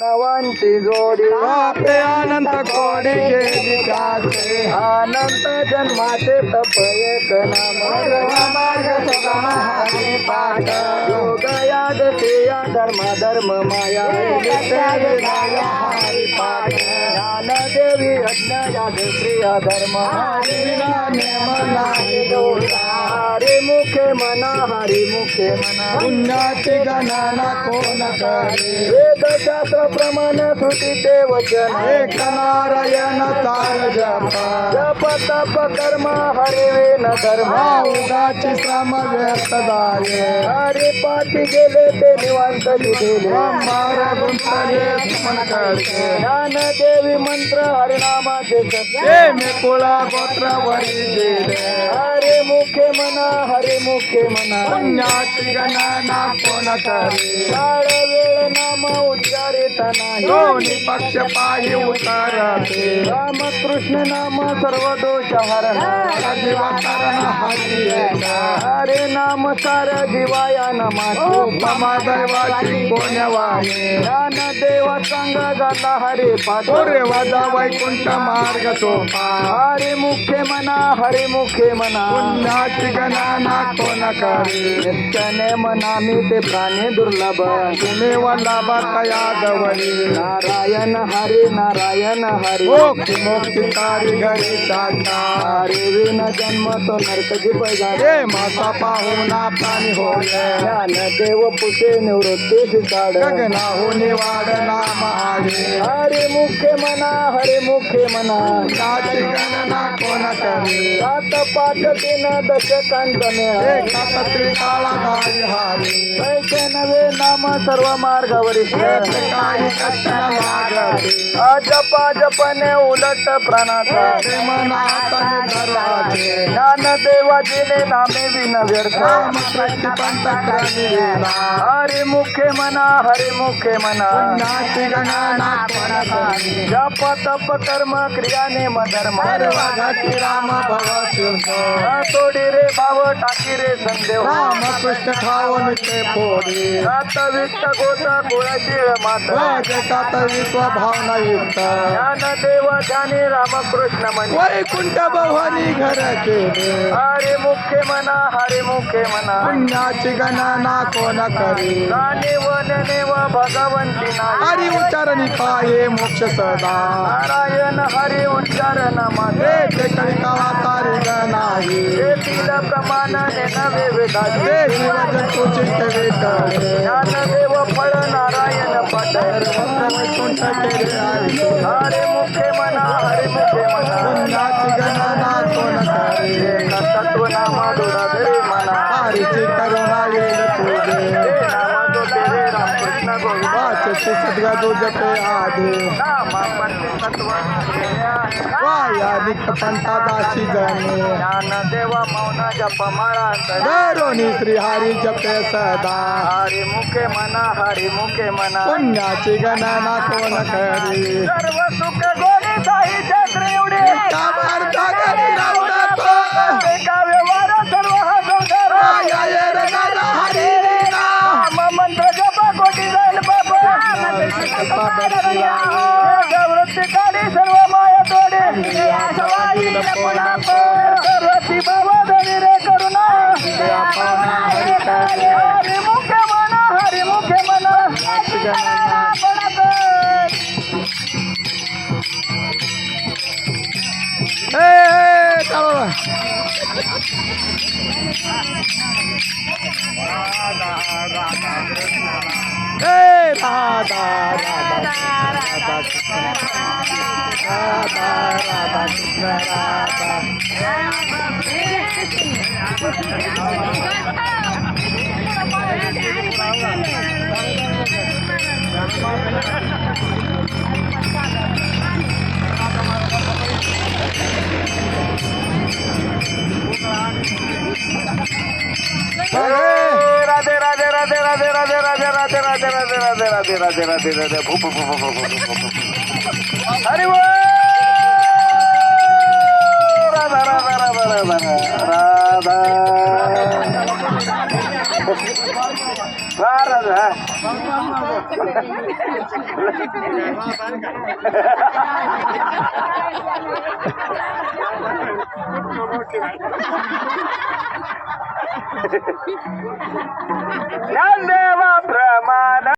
नवांची जोडी. आपे अनंत कोडी केली अनंत जन्माचे तप एक नाम. मार्ग हरी पाठ. धर्म धर्म माया. हरी पाठ. ज्ञान देवी यज्ञ याग क्रिया धर्म हरी मुखे मना हरी मुखे मना. पुण्याची गणना कोण करे? वेद शास्त्र प्रमाण श्रुतीचे वचन. एक नारायण चाल जपा जप तप कर्म हरी वेन धर्म. उदाची श्रम व्यक्त जाये हरी पाठी गेले ते निवांत ब्रह्मार गुंतले करते ज्ञान देवी मंत्र हरिनामाचे सत्य मी कुळा गोत्र वरी गेले. हरे मुखे मना हरे मुखे मना. पुण्याची गणना कोण करे? काळ वेळ मौली गारेता उतारा राम कृष्ण नाम सर्व दोष हर जीवा कारण हाती नाम सार जीवाया नमाचे उपमा दैवाची कोण वाहे. ज्ञान देवा सांग गाता हरे पाठ पुरे वाजा वैकुंठ मार्ग सोपा. हरे मुखे मना हरे मुखे मना. पुण्याची गणना कोण करे. नित्यने मनामी ते प्राणी दुर्लभ. तुम्ही वल्लभ तया जवळी नारायण हरे नारायण हरे. मोक्ष मोक्षकारी घरी जाता. हरे विन जन्म तो नरक जाणे हे मासा पाहुणा प्राणी होय. ज्ञान देव पुसे निवृत्ती काढ गगनाहून वाढ नाम आहे हरे मुखे मना हरे मुखे मना. त्याची गणना कोण करे? सात पाठ तीन दशकांत मेळ एका त्रिकाळा धारी हारी. पैसे नवे नाम सर्व मार्गावरी काही कष्ट लागते अजपा जपने उलट प्राणाचा. मनात धराचे ज्ञान देवाजीने नामे विन हरे मुखे म्हणा हरे मुखे म्हणा जप तप कर्म क्रिया नेम राम भगवा सोडी रे भाव टाकी रे संदेव. राम कृष्ण खाऊ नुसते पोरी सात गोत गुळाची जगात विश्व भावना युक्त. ज्ञान देव ध्याने रामकृष्ण म्हणे वैकुंठ भवानी घर केले हरे मुख्य म्हणा हरे मुखे मना. पुण्याची गणना कोण करे? गाणे वनने व भगवंती हरी उच्चारणी पाये मोक्ष सदा. नारायण हरी उच्चारण माझे ते काळा तारिक नाही. येथील प्रमाणाने नवे वेदाचे. जीवजन तुझी कवे करे ज्ञान देव फळ नारायण पट वैकुंठ केले हरी मुखे मना हरे मुखे मना. पुण्याची गणना कोण करे? तत्व नामा दुराधरे आधी वाया जणे। ज्ञान देवा मौन जप माळा दरोनी श्री हरी जपे सदा। हरे मुखे मना हरे मुखे मना पुण्याची गणना कोण करी? सर्व सुख गोडी साई चक्र एवढे काढी सर्व माया तोडे। सर्वती बाबा धनी रे करुणा। हरी मुखे मना। हरी मुखे मना। தலைவா ஏய் ராதா ராதா ராதா ராதா ராதா राधे राधे राधे राधे राधे राधे राधे राधे राधे राधे भू भू भू भू भू भू भू भू भू. हरी बोल राधा राधा राधा राधा राधा राधा ज्ञानदेवा प्रमाण